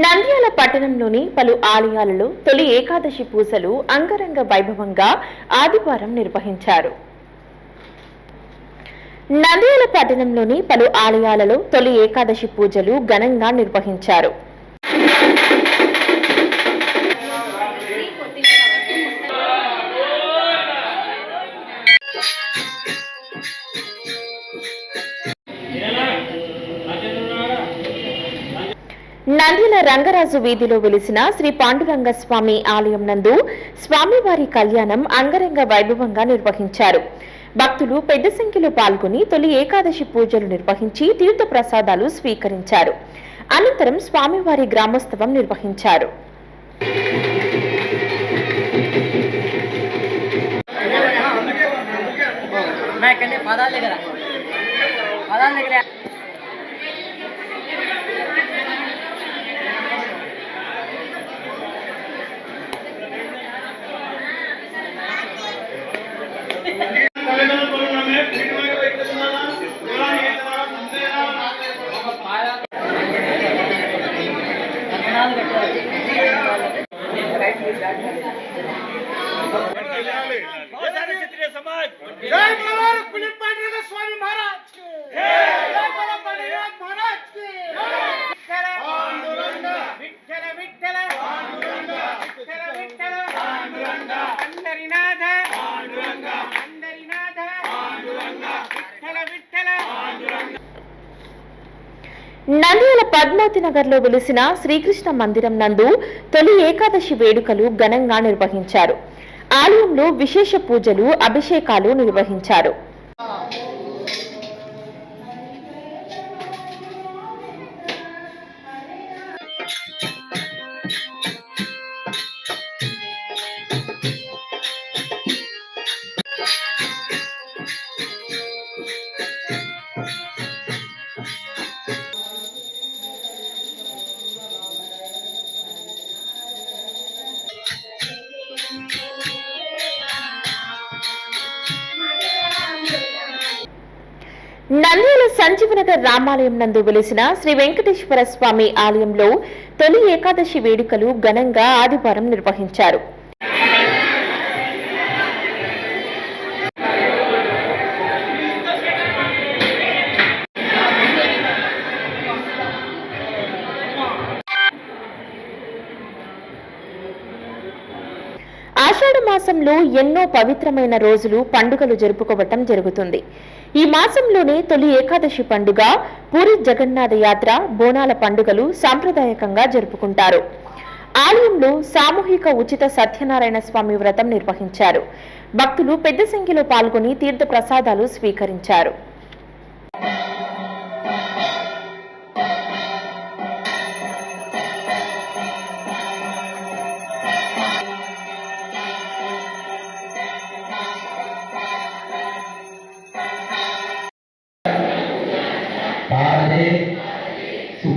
నంద్యాల పట్టణంలోని పలు ఆలయాలలో తొలి ఏకాదశి పూజలు అంగరంగ వైభవంగా ఆదివారం నిర్వహించారు. నంద్యాల పట్టణంలోని పలు ఆలయాలలో తొలి ఏకాదశి పూజలు ఘనంగా నిర్వహించారు. నంద్యాల రంగరాజు వీధిలో వెలిసిన శ్రీ పాండురంగ స్వామి ఆలయం నందు స్వామివారి కళ్యాణం అంగరంగ వైభవంగా నిర్వహించారు. భక్తులు పెద్ద సంఖ్యలో పాల్గొని తొలి ఏకాదశి పూజలు నిర్వహించి తీర్థ ప్రసాదాలు స్వీకరించారు. అనంతరం స్వామివారి గ్రామోత్సవం నిర్వహించారు. పదాల దగ్గర. పదాల దగ్గర. जय నంద్యాల పద్మావతి నగర్లో వెలిసిన శ్రీకృష్ణ మందిరం నందు తొలి ఏకాదశి వేడుకలు ఘనంగా నిర్వహించారు. ఆలయంలో విశేష పూజలు అభిషేకాలు నిర్వహించారు. నంద్యాల సంజీవనగర్ రామాలయం నందు వెలిసిన శ్రీ వెంకటేశ్వర స్వామి ఆలయంలో తొలి ఏకాదశి వేడుకలు ఘనంగా ఆదివారం నిర్వహించారు. ఆషాఢ మాసంలో ఎన్నో పవిత్రమైన రోజులు పండుగలు జరుపుకోవటం జరుగుతుంది. ఈ మాసంలోనే తొలి ఏకాదశి పండుగ పూరి జగన్నాథ యాత్ర బోనాల పండుగలు సాంప్రదాయకంగా జరుపుకుంటారు. ఆలయంలో సామూహిక ఉచిత సత్యనారాయణ స్వామి వ్రతం నిర్వహించారు. భక్తులు పెద్ద సంఖ్యలో పాల్గొని తీర్థ ప్రసాదాలు స్వీకరించారు.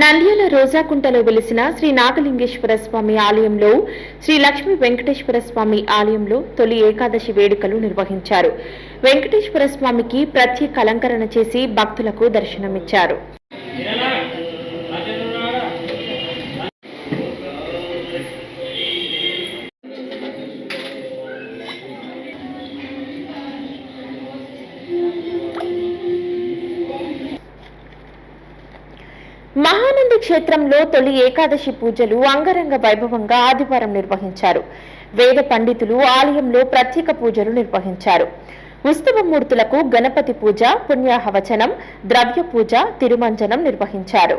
నంద్యాల రోజాకుంటలో వెలిసిన శ్రీ నాగలింగేశ్వర స్వామి ఆలయంలో శ్రీ లక్ష్మీ వెంకటేశ్వర స్వామి ఆలయంలో తొలి ఏకాదశి వేడుకలు నిర్వహించారు. వెంకటేశ్వర స్వామికి ప్రత్యేక అలంకరణ చేసి భక్తులకు దర్శనమిచ్చారు. మహానంది క్షేత్రంలో తొలి ఏకాదశి పూజలు అంగరంగ వైభవంగా ఆదివారం నిర్వహించారు. వేద పండితులు ఆలయంలో ప్రత్యేక పూజలు నిర్వహించారు. ఉత్సవమూర్తులకు గణపతి పూజ పుణ్యాహవచనం ద్రవ్య పూజ తిరుమంజనం నిర్వహించారు.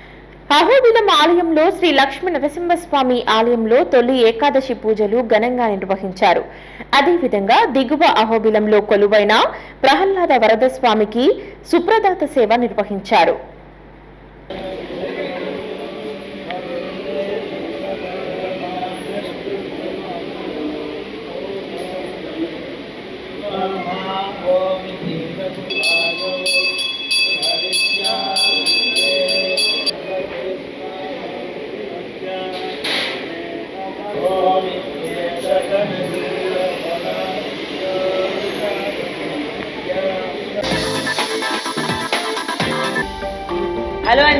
అహోబిలం ఆలయంలో శ్రీ లక్ష్మీ నరసింహస్వామి ఆలయంలో తొలి ఏకాదశి పూజలు ఘనంగా నిర్వహించారు. అదేవిధంగా దిగువ అహోబిలంలో కొలువైన ప్రహ్లాద వరద స్వామికి సుప్రదాత సేవ నిర్వహించారు. హలో